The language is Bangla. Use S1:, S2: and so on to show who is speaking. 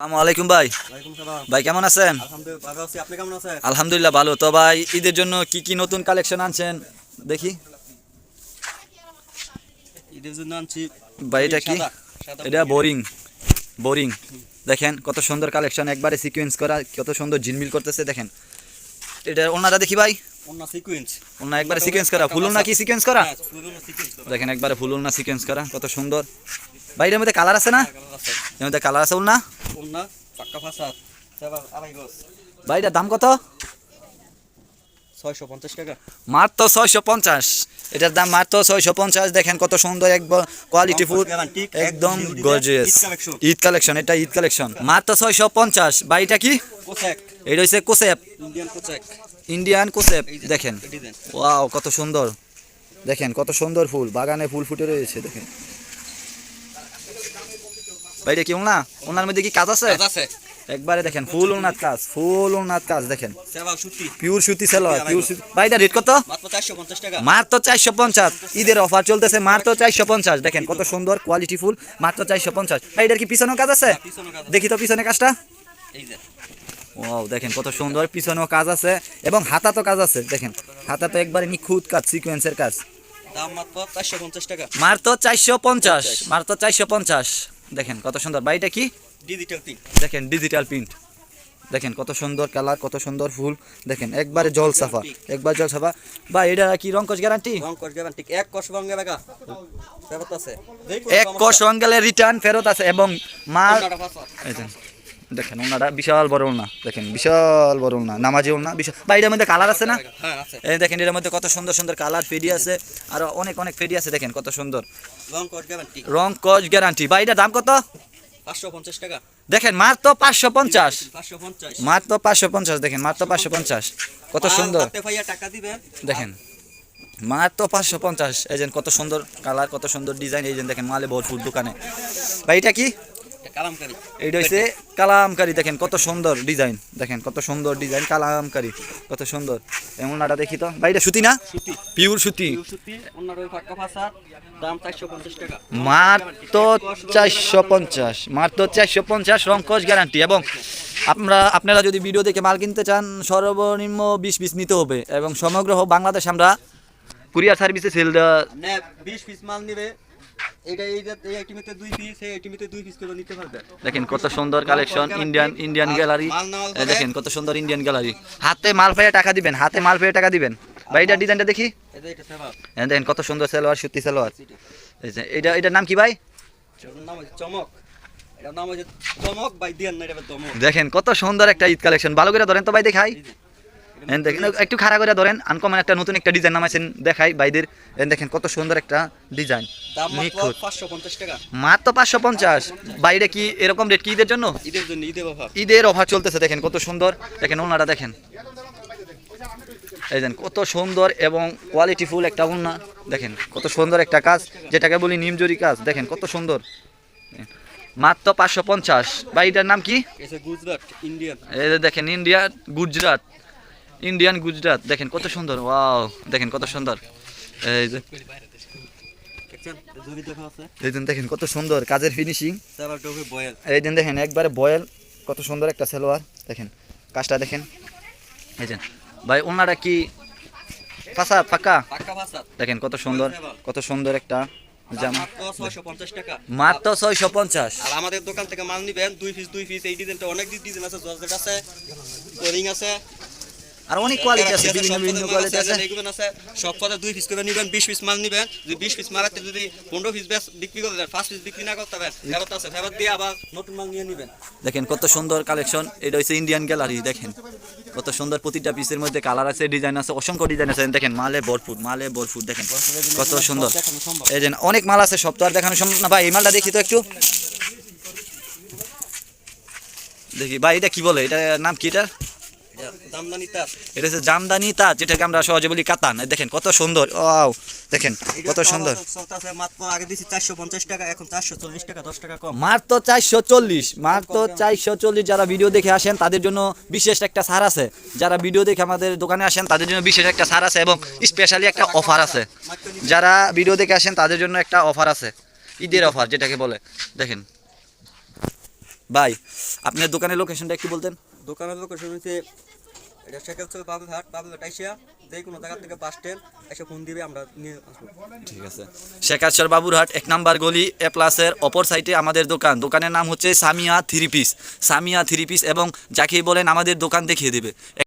S1: আসসালামু আলাইকুম ভাই। ভাই কেমন আছেন?
S2: আলহামদুলিল্লাহ ভালো
S1: তো ভাই ঈদের জন্য কি কি নতুন কালেকশন আনছেন? দেখি।
S2: ঈদের জন্য আনছি
S1: ভাই এটা কি? বোরিং বোরিং দেখেন কত সুন্দর কালেকশন একবারে সিকোয়েন্স করা কত সুন্দর ঝিলমিল করতেছে দেখেন। এটা ওনারা দেখি ভাই। একবারে সিকোয়েন্স করা। ফুলুন না কি সিকোয়েন্স করা?
S2: হ্যাঁ করা।
S1: দেখেন একবারে ফুলুন না সিকোয়েন্স করা কত সুন্দর। ভাই এর মধ্যে কালার আছে না? এর মধ্যে কালার আছে না
S2: অন্য পাক্কা ফাসাদ আড়াই গজ
S1: ভাই দাম কত
S2: ছয়শো পঞ্চাশ টাকা।
S1: মাত্র ছয়শো পঞ্চাশ। এটার দাম মাত্র ছয়শো পঞ্চাশ। দেখেন কত সুন্দর কোয়ালিটি ফুড একদম গর্জিয়াস
S2: ঈদ
S1: কালেকশন এটা ঈদ কালেকশন মাত্র ছয়শো পঞ্চাশ। বাড়িটা কি? এটা হচ্ছে কোসেপ।
S2: ইন্ডিয়ান
S1: কোসেপ। দেখেন। ওয়াও কত সুন্দর। দেখেন কত সুন্দর ফুল। বাগানে ফুল ফুটে রয়েছে দেখেন। বাইরে কি ওনার মধ্যে কি কাজ আছে? একবারে দেখেন ফুল ওনার কাজ ফুল ওনার কাজ দেখেন।
S2: সুতি।
S1: পিওর সুতি সেলোয়ার পিওর সুতি ভাইটা রেট কত?
S2: মাত্র চারশো পঞ্চাশ
S1: ঈদের অফার চলতেছে মাত্র চারশো পঞ্চাশ। দেখেন কত সুন্দর কোয়ালিটি ফুল মাত্র চারশো পঞ্চাশ। ভাই এটার কি পিছনেও কাজ আছে। দেখি তো পিছনে কাজটা। ওয়াও দেখেন কত সুন্দর পিছনেও কাজ আছে এবং হাতা তো কাজ আছে দেখেন। হাতা তো একবারে নিখুঁত কাজ সিকোয়েন্সের কাজ।
S2: দাম মাত্র চারশো পঞ্চাশ টাকা।
S1: মাত্র চারশো পঞ্চাশ মাত্র চারশো পঞ্চাশ। দেখেন কত সুন্দর। বাড়িটা কি?
S2: ডিজিটাল
S1: দেখেন ডিজিটাল প্রিন্ট দেখেন কত সুন্দর কালার কত সুন্দর ফুল। দেখেন একবারে জল সাফা একবার জল সাফা। বা এটা কি রঙ্কশ গ্যারান্টি
S2: রং কস গেবেন এক কস রঙে লাগা ফেরত আছে।
S1: এক কষ রঙ্গেলে রিটার্ন ফেরত আছে এবং মাল দেখেন ওনারা বিশাল বড় না দেখেন বিশাল বড় না নামাজি না বিশাল বাইরের মধ্যে কালার আছে না?
S2: হ্যাঁ
S1: এই দেখেন এর মধ্যে কত সুন্দর সুন্দর কালার ফেডি আছে আর অনেক অনেক ফেডি আছে দেখেন কত সুন্দর।
S2: রং
S1: কজ গ্যারান্টি বাইরের দাম কত? দেখেন মাত্র পাঁচশো পঞ্চাশ।
S2: পাঁচশো পঞ্চাশ।
S1: মাত্র পাঁচশো পঞ্চাশ দেখেন মাত্র পাঁচশো পঞ্চাশ। কত সুন্দর। দেখেন মাত্র পাঁচশো পঞ্চাশ। এই কত সুন্দর কালার কত সুন্দর ডিজাইন এই যে দেখেন মালে ভরপুর দোকানে। ভাই এটা কি?
S2: এটা
S1: এইটা হচ্ছে কালামকারি দেখেন কত সুন্দর ডিজাইন। দেখেন কত সুন্দর ডিজাইন কালামকারি কত সুন্দর। এমন নাটা দেখি তো। ভাই এটা সুতি না? পিওর সুতি। মাত্র চারশো পঞ্চাশ মাত্র চারশো পঞ্চাশ রঙ্কশ গ্যারান্টি এবং আপনারা আপনারা যদি ভিডিও দেখে মাল কিনতে চান সর্বনিম্ন বিশ পিস নিতে হবে। এবং সমগ্র বাংলাদেশ আমরা কুরিয়ার সার্ভিসে সেল দেওয়া
S2: বিশ পিস মাল নিবে। এইটা এই দুই পিস এই আইটেমেতে দুই পিস করে নিতে পারবে।
S1: দেখেন কত সুন্দর কালেকশন ইন্ডিয়ান ইন্ডিয়ান গ্যালারি দেখেন কত সুন্দর ইন্ডিয়ান গ্যালারি হাতে মাল পেয়ে টাকা দিবেন হাতে মাল পেয়ে টাকা দিবেন। ভাই এটা ডিজাইনটা দেখি। দেখেন কত সুন্দর সালোয়ার সুতি সালোয়ার এটা এটার নাম কি ভাই?
S2: চমক।
S1: দেখেন কত সুন্দর একটা ঈদ কালেকশন ভালো করে ধরেন তো ভাই দেখাই। দেখেন একটু খাড়া করে ধরেন আনকমন একটা নতুন একটা ডিজাইন নামাইছেন দেখাই বাইদের দেখেন কত সুন্দর একটা ডিজাইন
S2: মাত্র
S1: নিখুঁত।
S2: পাঁচশো পঞ্চাশ
S1: মাত্র পাঁচশো পঞ্চাশ। বাইরে কি এরকম রেট কি ঈদের জন্য?
S2: ঈদের জন্য ঈদের অভাব
S1: অফার চলতেছে দেখেন কত সুন্দর। দেখেন ওনারা দেখেন। এই দেন কত সুন্দর এবং কোয়ালিটিফুল একটা ওনা দেখেন কত সুন্দর একটা কাজ যেটাকে বলি নিমজুরি কাজ। দেখেন কত সুন্দর। মাত্র পাঁচশো পঞ্চাশ। বা এটার নাম কি?
S2: গুজরাট ইন্ডিয়ান।
S1: এই দেখেন ইন্ডিয়া গুজরাট। ইন্ডিয়ান গুজরাট দেখেন কত সুন্দর ওয়াও দেখেন কত সুন্দর। এই যে দেখেন কত সুন্দর, কাজের ফিনিশিং এই যে দেখেন, একবারে বয়েল কত সুন্দর একটা সালোয়ার, দেখেন, কাজটা দেখেন। এই যে, ভাই, ওনারা কি ফাঁসা, ফাঁকা? দেখেন কত সুন্দর কত সুন্দর একটা
S2: মাত্র ছয়শো পঞ্চাশ। আর আমাদের দোকান থেকে মাল নিবেন, দুই পিস দুই পিস এই ডিজাইনটা অনেক ডিজাইন আছে জর্জেট আছে আছে
S1: আর অনেক কোয়ালিটি আছে বিভিন্ন বিভিন্ন কোয়ালিটি আছে।
S2: এইগুলো আছে সব কথা দুই পিস করে নিবেন বিশ পিস মাল নিবেন যদি বিশ পিস মালাতে যদি পনেরো পিস বেশ বিক্রি করতে দেন ফার্স্ট পিস বিক্রি না করতে পারেন ফেরত আছে ফেরত দিয়ে আবার নতুন মাল নিয়ে নিবেন।
S1: দেখেন কত সুন্দর কালেকশন এটা হচ্ছে ইন্ডিয়ান গ্যালারি দেখেন। কত সুন্দর প্রতিটা পিসের মধ্যে কালার আছে ডিজাইন আছে অসংখ্য ডিজাইন আছে দেখেন মালে ভরপুর মালে ভরপুর দেখেন কত সুন্দর। এই যে অনেক মাল আছে সব তো আর দেখানো সম্ভব না। ভাই এই মালটা দেখি তো একটু। দেখি ভাই এটা কি বলে? এটা নাম কি এটা? এটা হচ্ছে জামদানি তাঁত যেটাকে আমরা সহজে বলি কাতান। দেখেন কত সুন্দর। ও দেখেন কত সুন্দর।
S2: মাত্র চারশো চল্লিশ টাকা দশ টাকা কম।
S1: মাত্র চারশো চল্লিশ যারা ভিডিও দেখে আসেন তাদের জন্য বিশেষ একটা ছাড় আছে। যারা ভিডিও দেখে আমাদের দোকানে আসেন তাদের জন্য বিশেষ একটা ছাড় আছে এবং স্পেশালি একটা অফার আছে। যারা ভিডিও দেখে আসেন তাদের জন্য একটা অফার আছে। ঈদের অফার যেটাকে বলে। দেখেন। ভাই আপনার দোকানের লোকেশনটা একটু বলতেন।
S2: দোকানের লোকেশন হচ্ছে এটা শেখাল চল হাট বাবুঘাট টাইসিয়া যে কোনো জায়গা থেকে বাস স্ট্যান্ড এসে ফোন দিবে, আমরা নিয়ে আসব।
S1: ঠিক আছে। শেখাশ্বর বাবুরহাট, এক নাম্বার গলি এ প্লাসের অপর সাইডে আমাদের দোকান। দোকানের নাম হচ্ছে Samia three piece. Samia three piece এবং যাকেই বলেন আমাদের দোকান দেখিয়ে দেবে।